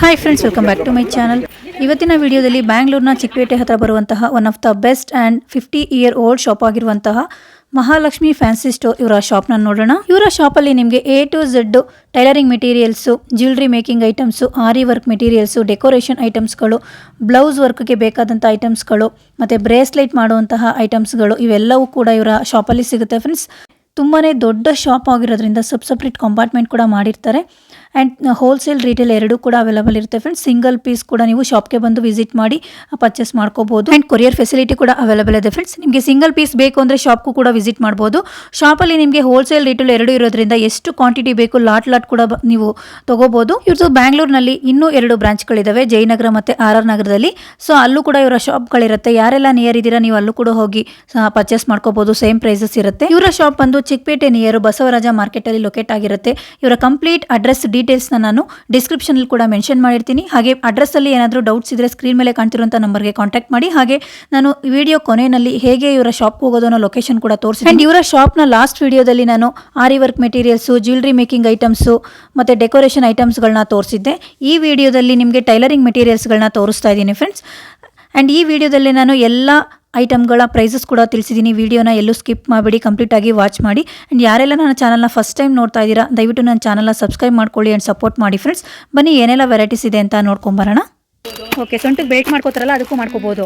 Hi friends welcome back to my channel ಇವತ್ತಿನ ವಿಡಿಯೋದಲ್ಲಿ ಬ್ಯಾಂಗ್ಳೂರ್ನ ಚಿಕ್ಕಪೇಟೆ ಹತ್ರ ಬರುವಂತಹ one of the best and fifty year old shop ಆಗಿರುವಂತಹ ಮಹಾಲಕ್ಷ್ಮಿ ಫ್ಯಾನ್ಸಿ ಸ್ಟೋರ್ ಇವರ ಶಾಪ್ನ ನೋಡೋಣ. ಇವರ ಶಾಪಲ್ಲಿ ನಿಮಗೆ A to Z tailoring materials jewellery making items aari work materials decoration ಐಟಮ್ಸ್ಗಳು blouse ವರ್ಕ್ಗೆ ಬೇಕಾದಂಥ ಐಟಮ್ಸ್ಗಳು ಮತ್ತು ಬ್ರೇಸ್ಲೈಟ್ ಮಾಡುವಂತಹ ಐಟಮ್ಸ್ಗಳು ಇವೆಲ್ಲವೂ ಕೂಡ ಇವರ ಶಾಪಲ್ಲಿ ಸಿಗುತ್ತೆ ಫ್ರೆಂಡ್ಸ್ ತುಂಬಾ ದೊಡ್ಡ ಶಾಪ್ ಆಗಿರೋದ್ರಿಂದ ಸಬ್ ಸಪ್ರೇಟ್ ಕಂಪಾರ್ಟ್ಮೆಂಟ್ ಕೂಡ ಮಾಡಿರ್ತಾರೆ. ಆ್ಯಂಡ್ ಹೋಲ್ಸೇಲ್ ರೀಟೇಲ್ ಎರಡೂ ಕೂಡ ಅವೈಲಬಲ್ ಇರುತ್ತೆ ಫ್ರೆಂಡ್ಸ್ ಸಿಂಗಲ್ ಪೀಸ್ ಕೂಡ ನೀವು ಶಾಪ್ಗೆ ಬಂದು ವಿಸಿಟ್ ಮಾಡಿ ಪರ್ಚೇಸ್ ಮಾಡ್ಕೋಬಹುದು ಆ್ಯಂಡ್ ಕೊರಿಯರ್ ಫೆಸಿಲಿಟಿ ಕೂಡ ಅವೈಲಬಲ್ ಇದೆ ಫ್ರೆಂಡ್ಸ್ ನಿಮಗೆ ಸಿಂಗಲ್ ಪೀಸ್ ಬೇಕು ಅಂದರೆ ಶಾಪ್ಗೂ ಕೂಡ ವಿಸಿಟ್ ಮಾಡ್ಬೋದು. ಶಾಪಲ್ಲಿ ನಿಮಗೆ ಹೋಲ್ಸೇಲ್ ರೀಟೇಲ್ ಎರಡೂ ಇರೋದ್ರಿಂದ ಎಷ್ಟು ಕ್ವಾಂಟಿಟಿ ಬೇಕು ಲಾಟ್ ಲಾಟ್ ಕೂಡ ನೀವು ತಗೋಬಹುದು ಇವ್ರದ್ದು ಬ್ಯಾಂಗ್ಳೂರ್ನಲ್ಲಿ ಇನ್ನೂ ಎರಡು ಬ್ರಾಂಚ್ಗಳಿದ್ದಾವೆ ಜಯನಗರ ಮತ್ತು ಆರ್ ಆರ್ ನಗರದಲ್ಲಿ. ಸೊ ಅಲ್ಲೂ ಕೂಡ ಇವರ ಶಾಪ್ಗಳಿರುತ್ತೆ ಯಾರೆಲ್ಲ ನಿಯರ್ ಇದ್ದೀರಾ ನೀವು ಅಲ್ಲೂ ಕೂಡ ಹೋಗಿ ಪರ್ಚೇಸ್ ಮಾಡ್ಕೋಬಹುದು ಸೇಮ್ ಪ್ರೈಸಸ್ ಇರುತ್ತೆ. ಇವರ ಶಾಪ್ ಬಂದು ಚಿಕ್ಕಪೇಟೆ ನಿಯರ್ ಬಸವರಾಜ ಮಾರ್ಕೆಟ್ ಅಲ್ಲಿ ಲೊಕೇಟ್ ಆಗಿರುತ್ತೆ. ಇವರ ಕಂಪ್ಲೀಟ್ ಅಡ್ರೆಸ್ ಡೀಟೇಲ್ಸ್ ನಾನು ಡಿಸ್ಕ್ರಿಪ್ಷನ್ ಅಲ್ಲಿ ಕೂಡ ಮೆನ್ಷನ್ ಮಾಡಿರ್ತೀನಿ. ಹಾಗೆ ಅಡ್ರೆಸ್ಸಲ್ಲಿ ಏನಾದರೂ ಡೌಟ್ಸ್ ಇದ್ದರೆ ಸ್ಕ್ರೀನ್ ಮೇಲೆ ಕಾಣ್ತಿರುವಂಥ ನಂಬರ್ಗೆ ಕಾಂಟ್ಯಾಕ್ಟ್ ಮಾಡಿ. ಹಾಗೆ ನಾನು ವಿಡಿಯೋ ಕೊನೆಯಲ್ಲಿ ಹೇಗೆ ಇವರ ಶಾಪ್ ಹೋಗೋದು ಅನ್ನೋ ಲೊಕೇಶನ್ ಕೂಡ ತೋರಿಸಿ ಆ್ಯಂಡ್ ಇವರ ಶಾಪ್ನ ಲಾಸ್ಟ್ ವಿಡಿಯೋದಲ್ಲಿ ನಾನು aari work materials jewellery making items ಮತ್ತು ಡೆಕೋರೇಷನ್ ಐಟಮ್ಸ್ಗಳನ್ನ ತೋರಿಸಿದ್ದೆ. ಈ ವಿಡಿಯೋದಲ್ಲಿ ನಿಮಗೆ ಟೈಲರಿಂಗ್ ಮೆಟೀರಿಯಲ್ಸ್ಗಳನ್ನ ತೋರಿಸ್ತಾ ಇದ್ದೀನಿ ಫ್ರೆಂಡ್ಸ್ ಆ್ಯಂಡ್ ಈ ವಿಡಿಯೋದಲ್ಲಿ ನಾನು ಎಲ್ಲ ಐಟಮ್ಗಳ ಪ್ರೈಸಸ್ ಕೂಡ ತಿಳಿಸಿದ್ದೀನಿ. ವೀಡಿಯೋನ ಎಲ್ಲೂ ಸ್ಕಿಪ್ ಮಾಡಿಬಿಡಿ ಕಂಪ್ಲೀಟಾಗಿ ವಾಚ್ ಮಾಡಿ. ಆ್ಯಂಡ್ ಯಾರೆಲ್ಲ ನನ್ನ ಚಾನಲ್ನ ಫಸ್ಟ್ ಟೈಮ್ ನೋಡ್ತಾ ಇದ್ದೀರಾ, ದಯವಿಟ್ಟು ನನ್ನ ಚಾನಲ್ನ ಸಬ್ಸ್ಕ್ರೈಬ್ ಮಾಡ್ಕೊಳ್ಳಿ ಆ್ಯಂಡ್ ಸಪೋರ್ಟ್ ಮಾಡಿ ಫ್ರೆಂಡ್ಸ್. ಬನ್ನಿ ಏನೆಲ್ಲ ವೆರೈಟೀಸ್ ಇದೆ ಅಂತ ನೋಡ್ಕೊಂಬರೋಣ ಓಕೆ, ಸೊಂಟಕ್ಕೆ ಬೇಟ್ ಮಾಡ್ಕೋತಾರಲ್ಲ, ಅದಕ್ಕೂ ಮಾಡ್ಕೋಬೋದು.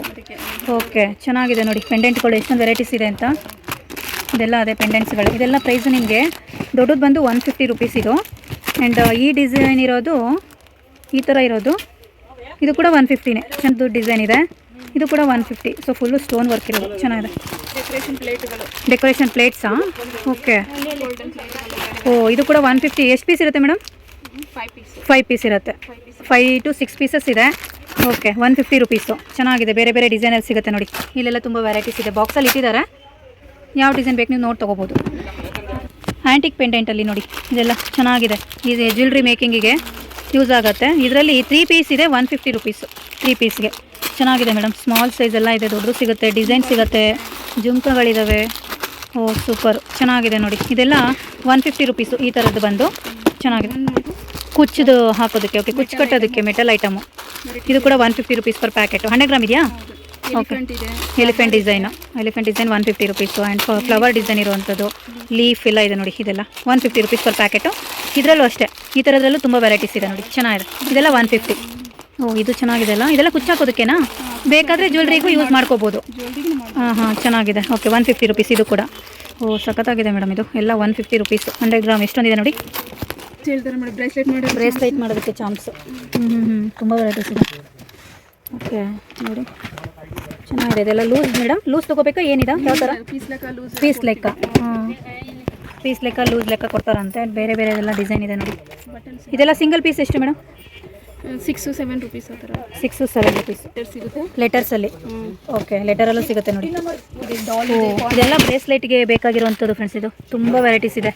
ಓಕೆ, ಚೆನ್ನಾಗಿದೆ ನೋಡಿ, ಪೆಂಡೆಂಟ್ಗಳು ಎಷ್ಟೊಂದು ವೆರೈಟೀಸ್ ಇದೆ ಅಂತ. ಇದೆಲ್ಲ ಅದೇ ಪೆಂಡೆಂಟ್ಸ್ಗಳು. ಇದೆಲ್ಲ ಪ್ರೈಸ್ ನಿಮಗೆ ದೊಡ್ಡದು ಬಂದು ಒನ್ ಫಿಫ್ಟಿ ರುಪೀಸ್ ಇದು. ಆ್ಯಂಡ್ ಈ ಡಿಸೈನ್ ಇರೋದು ಈ ಥರ ಇರೋದು. ಇದು ಕೂಡ ಒನ್ ಫಿಫ್ಟಿನೇ. ಚೆಂದ ಡಿಸೈನ್ ಇದೆ. ಇದು ಕೂಡ one fifty so full stone work ಇರೋದು. ಚೆನ್ನಾಗಿದೆ. ಡೆಕೋರೇಷನ್ ಪ್ಲೇಟ್ಗಳು ಡೆಕೋರೇಷನ್ ಪ್ಲೇಟ್ಸಾ ಓಕೆ ಓ ಇದು ಕೂಡ ಒನ್ ಫಿಫ್ಟಿ ಎಷ್ಟು ಪೀಸ್ ಇರುತ್ತೆ madam five piece five piece ಇರುತ್ತೆ. ಫೈವ್ ಟು ಸಿಕ್ಸ್ ಪೀಸಸ್ ಇದೆ. ಓಕೆ ಒನ್ ಫಿಫ್ಟಿ ರುಪೀಸು ಚೆನ್ನಾಗಿದೆ. ಬೇರೆ ಬೇರೆ ಡಿಸೈನಲ್ಲಿ ಸಿಗುತ್ತೆ ನೋಡಿ. ಇಲ್ಲೆಲ್ಲ ತುಂಬ ವೆರೈಟೀಸ್ ಇದೆ. ಬಾಕ್ಸಲ್ಲಿ ಇಟ್ಟಿದ್ದಾರೆ. ಯಾವ ಡಿಸೈನ್ ಬೇಕು ನೀವು ನೋಡಿ ತೊಗೋಬೋದು. ಆ್ಯಂಟಿಕ್ ಪೆಂಡೆಂಟಲ್ಲಿ ನೋಡಿ. ಇದೆಲ್ಲ ಚೆನ್ನಾಗಿದೆ. ಇದು ಜ್ಯುವೆಲ್ರಿ ಮೇಕಿಂಗಿಗೆ ಯೂಸ್ ಆಗುತ್ತೆ. ಇದರಲ್ಲಿ ತ್ರೀ ಪೀಸ್ ಇದೆ ಒನ್ ಫಿಫ್ಟಿ ರುಪೀಸು ತ್ರೀ ಪೀಸ್ಗೆ ಚೆನ್ನಾಗಿದೆ ಮೇಡಮ್ ಸ್ಮಾಲ್ ಸೈಜ್ ಎಲ್ಲ ಇದೆ, ದೊಡ್ಡದು ಸಿಗುತ್ತೆ ಡಿಸೈನ್ ಸಿಗುತ್ತೆ ಜುಮ್ಕಗಳಿದ್ದಾವೆ ಓ ಸೂಪರ್ ಚೆನ್ನಾಗಿದೆ ನೋಡಿ. ಇದೆಲ್ಲ ಒನ್ ಫಿಫ್ಟಿ ರುಪೀಸು ಈ ಥರದ್ದು ಬಂದು. ಚೆನ್ನಾಗಿದೆ. ಕುಚ್ಚದು ಹಾಕೋದಕ್ಕೆ ಓಕೆ ಕುಚ್ಚು ಕಟ್ಟೋದಕ್ಕೆ ಮೆಟಲ್ ಐಟಮು ಇದು ಕೂಡ one fifty rupees per packet hundred gram ಇದೆಯಾ? Elephant design elephant design one fifty rupees and flower design ಇರುವಂಥದ್ದು ಲೀಫ್ ಎಲ್ಲ ಇದೆ ನೋಡಿ ಇದೆಲ್ಲ. One fifty rupees per packet ಇದರಲ್ಲೂ ಅಷ್ಟೇ. ಈ ಥರದ್ರಲ್ಲೂ ತುಂಬ ವೆರೈಟೀಸ್ ಇದೆ ನೋಡಿ ಚೆನ್ನಾಗಿದೆ. ಇದೆಲ್ಲ ಒನ್ ಫಿಫ್ಟಿ ಓ ಇದು ಚೆನ್ನಾಗಿದೆ ಅಲ್ಲ? ಇದೆಲ್ಲ ಕುಚ್ಚಾಕೋದಕ್ಕೆನಾ ಬೇಕಾದರೆ ಜ್ಯುವೆಲ್ರಿಗೂ ಯೂಸ್ ಮಾಡ್ಕೋಬೋದು. ಹಾಂ ಹಾಂ ಚೆನ್ನಾಗಿದೆ. ಓಕೆ ಒನ್ ಫಿಫ್ಟಿ ರುಪೀಸ್ ಇದು ಕೂಡ. ಓ ಸಖತ್ತಾಗಿದೆ ಮೇಡಮ್ ಇದು. ಎಲ್ಲ one fifty rupees hundred gram ಎಷ್ಟೊಂದಿದೆ ನೋಡಿ? ಬ್ರೇಸ್ಲೆಟ್ ಮಾಡಿ ಬ್ರೇಸ್ಲೈಟ್ ಮಾಡೋದಕ್ಕೆ ಚಾಮ್ಸ್ ಹ್ಞೂ ಹ್ಞೂ ಹ್ಞೂ ತುಂಬ ವೆರೈಟೀಸ್ ಇದೆ. ಓಕೆ ನೋಡಿ. ಚೆನ್ನಾಗಿದೆ. ಇದೆಲ್ಲ ಲೂಸ್ ಮೇಡಮ್ ಲೂಸ್ ತೊಗೋಬೇಕಾ? ಏನಿದೆ? ಯಾವ ಥರ ಪೀಸ್ ಲೆಕ್ಕ ಪೀಸ್ ಲೆಕ್ಕ ಹಾಂ ಪೀಸ್ ಲೆಕ್ಕ ಲೂಸ್ ಲೆಕ್ಕ ಕೊಡ್ತಾರಂತೆ. ಬೇರೆ ಬೇರೆ ಎಲ್ಲ ಡಿಸೈನ್ ಇದೆ ನೋಡಿ. ಇದೆಲ್ಲ ಸಿಂಗಲ್ ಪೀಸ್ ಎಷ್ಟು ಮೇಡಮ್ ಸಿಕ್ಸು ಸೆವೆನ್ ರುಪೀಸ್ ಆ ಥರ. ಸಿಕ್ಸು ಸೆವೆನ್ ರುಪೀಸ್ ಸಿಗುತ್ತೆ? ಲೆಟರ್ಸಲ್ಲಿ ಓಕೆ ಲೆಟರಲ್ಲೂ ಸಿಗುತ್ತೆ ನೋಡಿ. ಇದೆಲ್ಲ ಬ್ರೇಸ್ಲೆಟ್ಗೆ ಬೇಕಾಗಿರುವಂಥದ್ದು ಫ್ರೆಂಡ್ಸ್ ಇದು. ತುಂಬ ವೆರೈಟೀಸ್ ಇದೆ.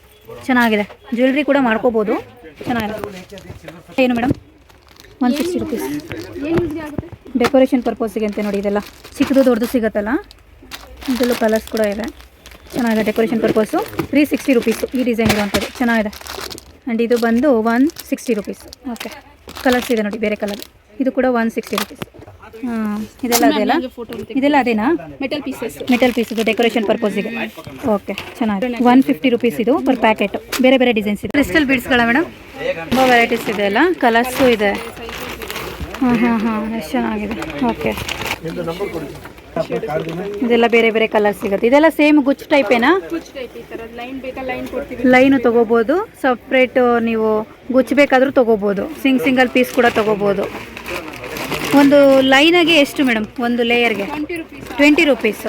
ಚೆನ್ನಾಗಿದೆ. ಜ್ಯುವೆಲ್ರಿ ಕೂಡ ಮಾಡ್ಕೋಬೋದು. ಚೆನ್ನಾಗಿದೆ. ಏನು madam one sixty rupees decoration ಪರ್ಪಸ್ಗೆ ಅಂತ ನೋಡಿ ಇದೆಲ್ಲ. ಚಿಕ್ಕದು ದೊಡ್ಡದು ಸಿಗುತ್ತಲ್ಲ? ಇದೆಲ್ಲೂ ಕಲರ್ಸ್ ಕೂಡ ಇದೆ. ಚೆನ್ನಾಗಿದೆ decoration purpose three sixty rupees ಈ ಡಿಸೈನ್ ಇರುವಂಥದ್ದು. ಚೆನ್ನಾಗಿದೆ. ಆ್ಯಂಡ್ ಇದು ಬಂದು one sixty rupees okay colours ಇದೆ ನೋಡಿ ಬೇರೆ ಕಲರ್ ಇದು ಕೂಡ ಒನ್ ಸಿಕ್ಸ್ಟಿ ರುಪೀಸ್ ಹಾಂ ಇದೆಲ್ಲ ಅದೆಲ್ಲ ಇದೆಲ್ಲ ಅದೇನಾ? ಮೆಟಲ್ ಪೀಸಸ್ ಮೆಟಲ್ ಪೀಸ್ ಇದು ಡೆಕೋರೇಷನ್ ಪರ್ಪಸ್ಗೆ ಓಕೆ ಚೆನ್ನಾಗಿದೆ. ಒನ್ ಫಿಫ್ಟಿ ರುಪೀಸ್ ಇದು ಪರ್ ಪ್ಯಾಕೆಟ್ ಬೇರೆ ಬೇರೆ ಡಿಸೈನ್ಸ್ ಇದೆ. ಕ್ರಿಸ್ಟಲ್ ಬೀಡ್ಸ್ಗಳ ಮೇಡಮ್ ತುಂಬ ವೆರೈಟೀಸ್ ಇದೆ ಅಲ್ಲ? ಕಲರ್ಸು ಇದೆ. ಹಾಂ ಹಾಂ ಹಾಂ ಎಷ್ಟು ಚೆನ್ನಾಗಿದೆ. ಓಕೆ ಇದೆಲ್ಲ ಬೇರೆ ಬೇರೆ ಕಲರ್ ಸಿಗುತ್ತೆ. ಇದೆಲ್ಲ ಸೇಮ್ ಗುಚ್ ಟೈಪೇನಾ ಲೈನ್ ತಗೋಬೋದು. ಸಪ್ರೇಟು ನೀವು ಗುಚ್ ಬೇಕಾದರೂ ತೊಗೋಬೋದು. ಸಿಂಗ್ ಸಿಂಗಲ್ ಪೀಸ್ ಕೂಡ ತೊಗೋಬೋದು. ಒಂದು ಲೈನಾಗೆ ಎಷ್ಟು ಮೇಡಮ್ ಒಂದು ಲೇಯರ್ಗೆ twenty rupees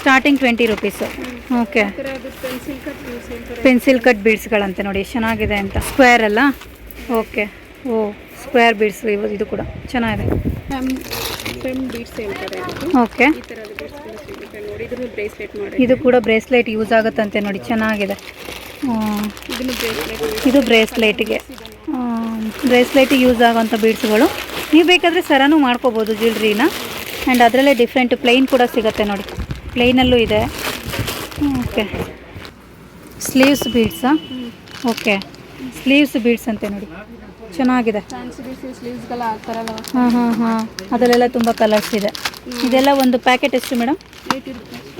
starting twenty rupees okay pencil cut ಬೀಡ್ಸ್ಗಳಂತೆ ನೋಡಿ ಚೆನ್ನಾಗಿದೆ ಅಂತ. ಸ್ಕ್ವೇರ್ ಅಲ್ಲ? ಓಕೆ ಓ. ಸ್ಕ್ವೇರ್ ಬೀಡ್ಸ್ ಇದು ಕೂಡ. ಚೆನ್ನಾಗಿದೆ. ಬೀಡ್ಸ್ ಹೇಳ್ತಾರೆ ಓಕೆ. ಇದು ಕೂಡ ಬ್ರೇಸ್ಲೈಟ್ ಯೂಸ್ ಆಗುತ್ತಂತೆ ನೋಡಿ ಚೆನ್ನಾಗಿದೆ. ಇದು ಬ್ರೇಸ್ಲೈಟ್ಗೆ. ಬ್ರೇಸ್ಲೈಟಿಗೆ ಯೂಸ್ ಆಗೋಂಥ ಬೀಡ್ಸ್ಗಳು. ನೀವು ಬೇಕಾದರೆ ಸರನೂ ಮಾಡ್ಕೋಬೋದು ಜ್ಯುವೆಲ್ರಿನ. ಆ್ಯಂಡ್ ಅದರಲ್ಲೇ ಡಿಫ್ರೆಂಟ್ ಪ್ಲೈನ್ ಕೂಡ ಸಿಗುತ್ತೆ ನೋಡಿ. ಪ್ಲೈನಲ್ಲೂ ಇದೆ. ಓಕೆ. ಸ್ಲೀವ್ಸ್ ಬೀಡ್ಸಾ? ಓಕೆ. ಸ್ಲೀವ್ಸ್ ಬೀಡ್ಸ್ ಅಂತೆ ನೋಡಿ. ಚೆನ್ನಾಗಿದೆ. ಫ್ಯಾನ್ಸಿ ಬೀಡ್ಸ್ ಸ್ಲೀವ್ಸ್ಗೆಲ್ಲ ಹಾಕ್ತಾರಲ್ಲ ಹಾಂ ಹಾಂ ಹಾಂ. ಅದರಲ್ಲೆಲ್ಲ ತುಂಬ ಕಲರ್ಸ್ ಇದೆ. ಇದೆಲ್ಲ ಒಂದು ಪ್ಯಾಕೆಟ್ ಎಷ್ಟು madam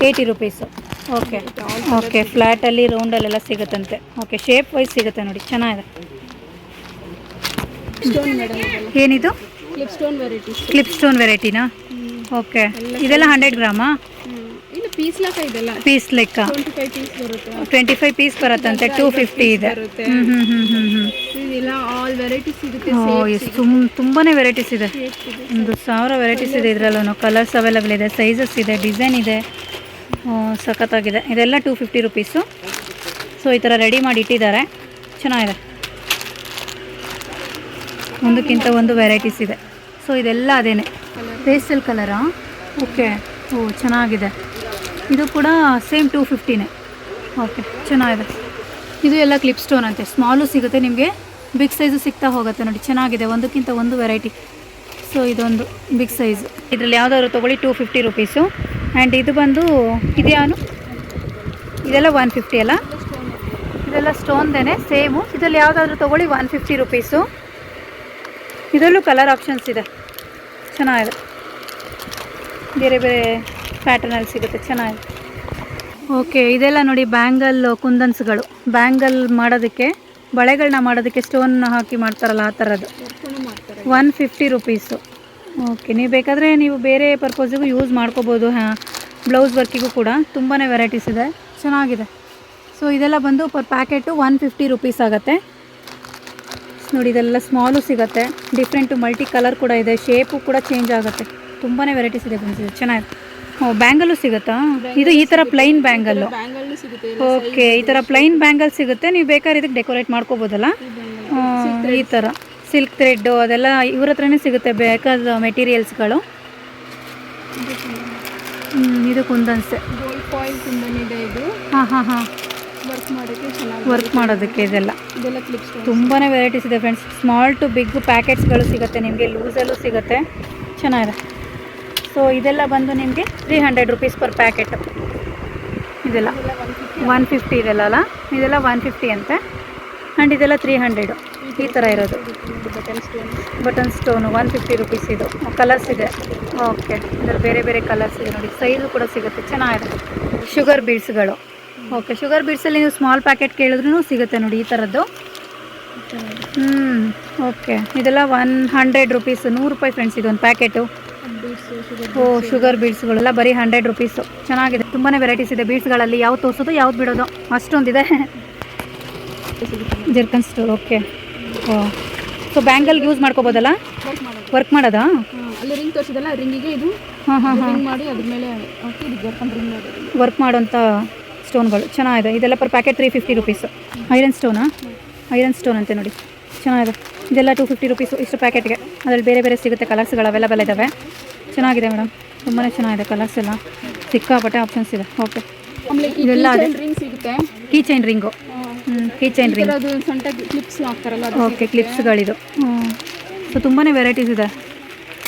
eighty rupees okay okay ಫ್ಲ್ಯಾಟಲ್ಲಿ ರೌಂಡಲ್ಲೆಲ್ಲ ಸಿಗುತ್ತಂತೆ. ಓಕೆ ಶೇಪ್ ವೈಸ್ ಸಿಗುತ್ತೆ ನೋಡಿ ಚೆನ್ನಾಗಿದೆ. ಏನಿದು? ಕ್ಲಿಪ್ ಸ್ಟೋನ್ ಕ್ಲಿಪ್ ಸ್ಟೋನ್ ವೆರೈಟಿನಾ ಓಕೆ ಇದೆಲ್ಲ ಹಂಡ್ರೆಡ್ ಗ್ರಾಮಾ ಪೀಸ್ ಲೆಕ್ಕ ಇದೆಲ್ಲ. ಪೀಸ್ ಲೆಕ್ಕ. ಟ್ವೆಂಟಿ ಫೈವ್ ಪೀಸ್ ಬರುತ್ತಂತೆ ಟೂ ಫಿಫ್ಟಿ ಇದೆ. ಹ್ಞೂ ಹ್ಞೂ ಹ್ಞೂ ಹ್ಞೂ ಹ್ಞೂ ಇದೆಲ್ಲ ಆಲ್ ವೆರೈಟೀಸ್ ಸಿಗುತ್ತೆ ಓ ಎಷ್ಟು ತುಂಬ ತುಂಬಾ ವೆರೈಟೀಸ್ ಇದೆ. ಒಂದು ಸಾವಿರ ವೆರೈಟೀಸ್ ಇದೆ ಇದ್ರಲ್ಲೂ ಕಲರ್ಸ್ ಅವೈಲೇಬಲ್ ಇದೆ ಸೈಜಸ್ ಇದೆ ಡಿಸೈನ್ ಇದೆ. ಆ, ಸಖತ್ತಾಗಿದೆ. ಇದೆಲ್ಲ ಟೂ ಫಿಫ್ಟಿ ರುಪೀಸು ಸೊ ಈ ಥರ ರೆಡಿ ಮಾಡಿ ಇಟ್ಟಿದ್ದಾರೆ. ಚೆನ್ನಾಗಿದೆ. ಒಂದಕ್ಕಿಂತ ಒಂದು ವೆರೈಟೀಸ್ ಇದೆ. ಸೊ ಇದೆಲ್ಲ ಅದೇನೆ. ಪೇಸ್ಟಲ್ ಕಲರಾ ಓಕೆ ಓ ಚೆನ್ನಾಗಿದೆ. ಇದು ಕೂಡ ಸೇಮ್ ಟೂ ಫಿಫ್ಟಿನೇ ಓಕೆ ಚೆನ್ನಾಗಿದೆ. ಇದು ಎಲ್ಲ ಕ್ಲಿಪ್ ಸ್ಟೋನ್ ಅಂತೆ. ಸ್ಮಾಲು ಸಿಗುತ್ತೆ ನಿಮಗೆ. ಬಿಗ್ ಸೈಜು ಸಿಗ್ತಾ ಹೋಗುತ್ತೆ ನೋಡಿ, ಚೆನ್ನಾಗಿದೆ. ಒಂದಕ್ಕಿಂತ ಒಂದು ವೆರೈಟಿ ಸೊ ಇದೊಂದು ಬಿಗ್ ಸೈಜು. ಇದರಲ್ಲಿ ಯಾವುದಾದ್ರು ತೊಗೊಳ್ಳಿ ಟೂ ಫಿಫ್ಟಿ ರುಪೀಸು ಆ್ಯಂಡ್ ಇದು ಬಂದು, ಇದ್ಯಾನು? ಇದೆಲ್ಲ ಒನ್ ಫಿಫ್ಟಿ ಅಲ್ಲ? ಇದೆಲ್ಲ ಸ್ಟೋನ್ದೇನೆ ಸೇಮು ಇದರಲ್ಲಿ ಯಾವುದಾದ್ರೂ ತೊಗೊಳ್ಳಿ ಒನ್ ಫಿಫ್ಟಿ ರುಪೀಸು ಇದರಲ್ಲೂ ಕಲರ್ ಆಪ್ಷನ್ಸ್ ಇದೆ. ಚೆನ್ನಾಗಿದೆ. ಬೇರೆ ಬೇರೆ ಪ್ಯಾಟರ್ನಲ್ಲಿ ಸಿಗುತ್ತೆ, ಚೆನ್ನಾಗಿದೆ. ಓಕೆ ಇದೆಲ್ಲ ನೋಡಿ ಬ್ಯಾಂಗಲ್ ಕುಂದನ್ಸ್ಗಳು. ಬ್ಯಾಂಗಲ್ ಮಾಡೋದಕ್ಕೆ ಬಳೆಗಳನ್ನ ಮಾಡೋದಕ್ಕೆ ಸ್ಟೋನ್ ಹಾಕಿ ಮಾಡ್ತಾರಲ್ಲ ಆ ಥರದ್ದು. ಒನ್ ಫಿಫ್ಟಿ ರುಪೀಸು ಓಕೆ ನೀವು ಬೇಕಾದರೆ ನೀವು ಬೇರೆ ಪರ್ಪೋಸಿಗೂ ಯೂಸ್ ಮಾಡ್ಕೋಬೋದು, ಹಾಂ ಬ್ಲೌಸ್ ವರ್ಕಿಗೂ ಕೂಡ. ತುಂಬಾ ವೆರೈಟೀಸ್ ಇದೆ. ಚೆನ್ನಾಗಿದೆ. ಸೊ ಇದೆಲ್ಲ ಬಂದು per packet one fifty rupees ಆಗುತ್ತೆ. ನೋಡಿ, ಇದೆಲ್ಲ ಸ್ಮಾಲು ಸಿಗುತ್ತೆ. ಡಿಫ್ರೆಂಟು ಮಲ್ಟಿ ಕಲರ್ ಕೂಡ ಇದೆ. ಶೇಪು ಕೂಡ ಚೇಂಜ್ ಆಗುತ್ತೆ. ತುಂಬಾ ವೆರೈಟೀಸ್ ಇದೆ ಬಂದಿದೆ ಚೆನ್ನಾಗಿದೆ. ಬ್ಯಾಂಗಲ್ಲು ಸಿಗುತ್ತಾ? ಇದು ಈ ಥರ ಪ್ಲೈನ್ ಬ್ಯಾಂಗಲ್ಲು ಓಕೆ ಈ ಥರ ಪ್ಲೈನ್ ಬ್ಯಾಂಗಲ್ ಸಿಗುತ್ತೆ. ನೀವು ಬೇಕಾದ್ರೆ ಇದಕ್ಕೆ ಡೆಕೋರೇಟ್ ಮಾಡ್ಕೋಬೋದಲ್ಲ? ಈ ಥರ ಸಿಲ್ಕ್ ಥ್ರೆಡ್ಡು ಅದೆಲ್ಲ ಇವ್ರ ಹತ್ರನೇ ಸಿಗುತ್ತೆ ಬೇಕಾದ ಮೆಟೀರಿಯಲ್ಸ್ಗಳು ಇದು ಕುಂದನ್ಸೆ. ಹಾಂ ಹಾಂ ಹಾಂ. ವರ್ಕ್ ಮಾಡೋದಕ್ಕೆ ಇದೆಲ್ಲ. ತುಂಬಾ ವೆರೈಟೀಸ್ ಇದೆ ಫ್ರೆಂಡ್ಸ್ ಸ್ಮಾಲ್ ಟು ಬಿಗ್ ಪ್ಯಾಕೆಟ್ಸ್ಗಳು ಸಿಗುತ್ತೆ ನಿಮಗೆ. ಲೂಸಲ್ಲೂ ಸಿಗುತ್ತೆ. ಚೆನ್ನಾಗಿದೆ. ಸೊ ಇದೆಲ್ಲ ಬಂದು ನಿಮಗೆ three hundred rupees per packet ಇದೆಲ್ಲ ಒನ್ ಫಿಫ್ಟಿ ಇದೆಲ್ಲ ಅಲ್ಲ? ಇದೆಲ್ಲ ಒನ್ ಫಿಫ್ಟಿ ಅಂತೆ. ಆ್ಯಂಡ್ ಇದೆಲ್ಲ ತ್ರೀ ಹಂಡ್ರೆಡು ಈ ಥರ ಇರೋದು. Button stone button stone one fifty rupees ಇದು ಕಲರ್ಸ್ ಇದೆ. ಓಕೆ ಇದರಲ್ಲಿ ಬೇರೆ ಬೇರೆ ಕಲರ್ಸ್ ಇದೆ ನೋಡಿ. ಸೈಜು ಕೂಡ ಸಿಗುತ್ತೆ. ಚೆನ್ನಾಗಿರುತ್ತೆ. ಶುಗರ್ ಬೀಡ್ಸ್ಗಳು ಓಕೆ ಶುಗರ್ ಬೀಡ್ಸಲ್ಲಿ ನೀವು ಸ್ಮಾಲ್ ಪ್ಯಾಕೆಟ್ ಕೇಳಿದ್ರೂ ಸಿಗುತ್ತೆ ನೋಡಿ ಈ ಥರದ್ದು ಹ್ಞೂ ಓಕೆ ಇದೆಲ್ಲ ಒನ್ ಹಂಡ್ರೆಡ್ ರುಪೀಸ್ ನೂರು ರೂಪಾಯಿ ಫ್ರೆಂಡ್ಸ್ ಇದೊಂದು ಪ್ಯಾಕೆಟು ಓ ಶುಗರ್ ಬೀಡ್ಸ್ಗಳೆಲ್ಲ ಬರೀ ಹಂಡ್ರೆಡ್ ರುಪೀಸು ಚೆನ್ನಾಗಿದೆ. ತುಂಬಾ ವೆರೈಟೀಸ್ ಇದೆ ಬೀಡ್ಸ್ಗಳಲ್ಲಿ ಯಾವ್ದು ತೋರಿಸೋದು ಯಾವ್ದು ಬಿಡೋದು. ಅಷ್ಟೊಂದಿದೆ. Zircon store okay oh. So bangle use ಮಾಡ್ಕೋಬೋದಲ್ಲ? Work ಮಾಡೋದಾ? ಅಲ್ಲಿ ರಿಂಗ್ ತೋರಿಸಿದಲ್ಲ ರಿಂಗಿಗೆ ಇದು ಹಾಂ ಹಾಂ ಹಾಂ. ಮಾಡಿ ಅದ್ರ ಮೇಲೆ ವರ್ಕ್ ಮಾಡೋಂಥ ಸ್ಟೋನ್ಗಳು ಚೆನ್ನಾಗಿದೆ. ಇದೆಲ್ಲ per packet three fifty rupees iron ಸ್ಟೋನಾ iron stone ಅಂತೆ ನೋಡಿ. ಚೆನ್ನಾಗಿದೆ. ಇದೆಲ್ಲ ಟೂ ಫಿಫ್ಟಿ ರುಪೀಸು ಇಷ್ಟು ಪ್ಯಾಕೆಟ್ಗೆ. ಅದರಲ್ಲಿ ಬೇರೆ ಬೇರೆ ಸಿಗುತ್ತೆ ಕಲರ್ಸ್ಗಳು ಅವೈಲೇಬಲ್ ಇದ್ದಾವೆ ಚೆನ್ನಾಗಿದೆ ಮೇಡಮ್ ತುಂಬಾ ಚೆನ್ನಾಗಿದೆ ಕಲರ್ಸ್ ಎಲ್ಲ. ಸಿಕ್ಕಾಪಟ್ಟೆ ಆಪ್ಷನ್ಸ್ ಇದೆ. ಓಕೆ ಇದೆಲ್ಲ ಅದೇ. ರಿಂಗ್ ಸಿಗುತ್ತೆ. ಕೀ ಚೈನ್ ರಿಂಗು ಹ್ಞೂ ಕೀ ಚೈನ್ ರಿಂಗ್ ಅದು ಸಣ್ಣ ಕ್ಲಿಪ್ಸ್ ಹಾಕ್ತಾರಲ್ಲ ಓಕೆ ಕ್ಲಿಪ್ಸ್ಗಳಿದು ಹ್ಞೂ ಸೊ ತುಂಬಾ ವೆರೈಟೀಸ್ ಇದೆ.